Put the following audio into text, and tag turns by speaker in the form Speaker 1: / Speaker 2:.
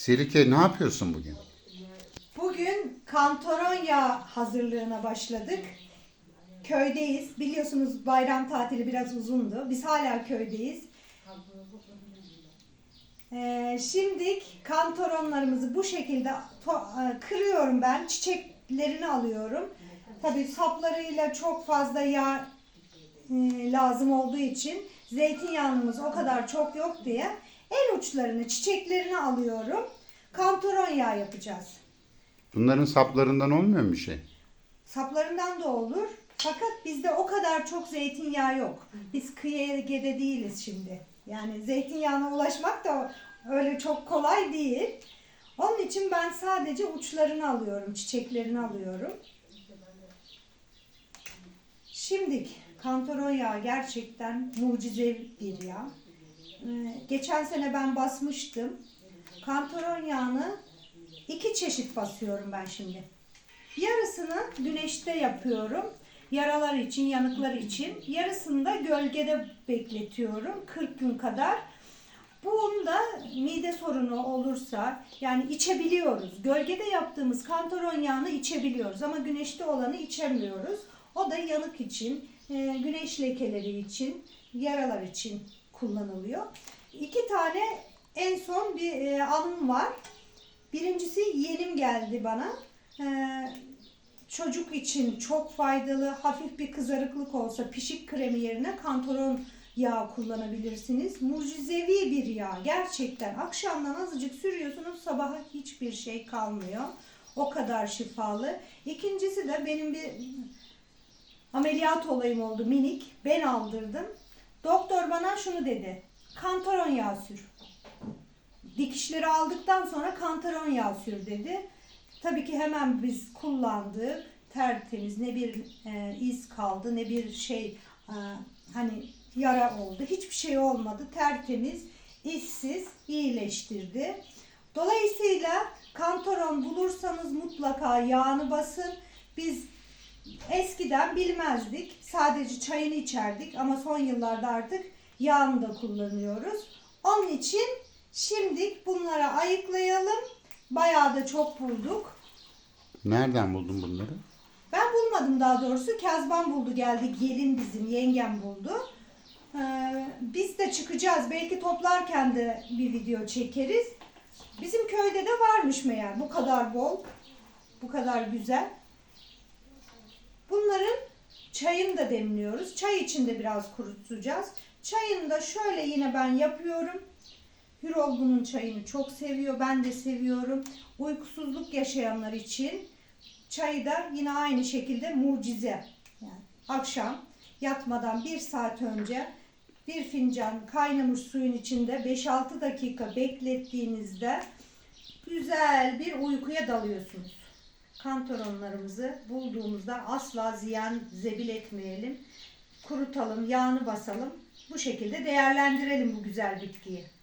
Speaker 1: Selike ne yapıyorsun bugün?
Speaker 2: Bugün kantaron yağı hazırlığına başladık. Köydeyiz. Biliyorsunuz bayram tatili biraz uzundu. Biz hala köydeyiz. Ee, şimdi kantaronlarımızı bu şekilde e, kırıyorum ben. Çiçeklerini alıyorum. Tabii saplarıyla çok fazla yağ e, lazım olduğu için zeytinyağımız o kadar çok yok diye en uçlarını, çiçeklerini alıyorum. Kantaron yağı yapacağız.
Speaker 1: Bunların saplarından olmuyor mu bir şey?
Speaker 2: Saplarından da olur. Fakat bizde o kadar çok zeytinyağı yok. Biz kıyı Ege'de değiliz şimdi. Yani zeytinyağına ulaşmak da öyle çok kolay değil. Onun için ben sadece uçlarını alıyorum, çiçeklerini alıyorum. Şimdi kantaron yağı gerçekten mucize bir yağ. Geçen sene ben basmıştım. Kantaron yağını iki çeşit basıyorum ben şimdi. Yarısını güneşte yapıyorum. Yaralar için, yanıklar için. Yarısını da gölgede bekletiyorum 40 gün kadar. Bunda mide sorunu olursa yani içebiliyoruz. Gölgede yaptığımız kantaron yağını içebiliyoruz ama güneşte olanı içemiyoruz. O da yanık için, e, güneş lekeleri için, yaralar için kullanılıyor. İki tane en son bir e, anım var. Birincisi yeğenim geldi bana. Ee, çocuk için çok faydalı, hafif bir kızarıklık olsa pişik kremi yerine kantaron yağı kullanabilirsiniz. Mucizevi bir yağ. Gerçekten akşamdan azıcık sürüyorsunuz sabaha hiçbir şey kalmıyor. O kadar şifalı. İkincisi de benim bir ameliyat olayım oldu minik. Ben aldırdım. Doktor bana şunu dedi. Kantaron yağı sür dikişleri aldıktan sonra kantaron yağı sür dedi. Tabii ki hemen biz kullandık. Tertemiz ne bir e, iz kaldı ne bir şey e, hani yara oldu. Hiçbir şey olmadı. Tertemiz, izsiz iyileştirdi. Dolayısıyla kantaron bulursanız mutlaka yağını basın. Biz eskiden bilmezdik. Sadece çayını içerdik ama son yıllarda artık yağını da kullanıyoruz. Onun için şimdi bunları ayıklayalım. Bayağı da çok bulduk.
Speaker 1: Nereden buldun bunları?
Speaker 2: Ben bulmadım daha doğrusu. Kezban buldu geldi. Gelin bizim yengem buldu. Ee, biz de çıkacağız. Belki toplarken de bir video çekeriz. Bizim köyde de varmış meğer. Bu kadar bol. Bu kadar güzel. Bunların çayını da demliyoruz. Çay için de biraz kurutacağız. Çayını da şöyle yine ben yapıyorum. Hürol bunun çayını çok seviyor. Ben de seviyorum. Uykusuzluk yaşayanlar için çayı da yine aynı şekilde mucize. Yani akşam yatmadan bir saat önce bir fincan kaynamış suyun içinde 5-6 dakika beklettiğinizde güzel bir uykuya dalıyorsunuz. Kantaronlarımızı bulduğumuzda asla ziyan zebil etmeyelim. Kurutalım, yağını basalım. Bu şekilde değerlendirelim bu güzel bitkiyi.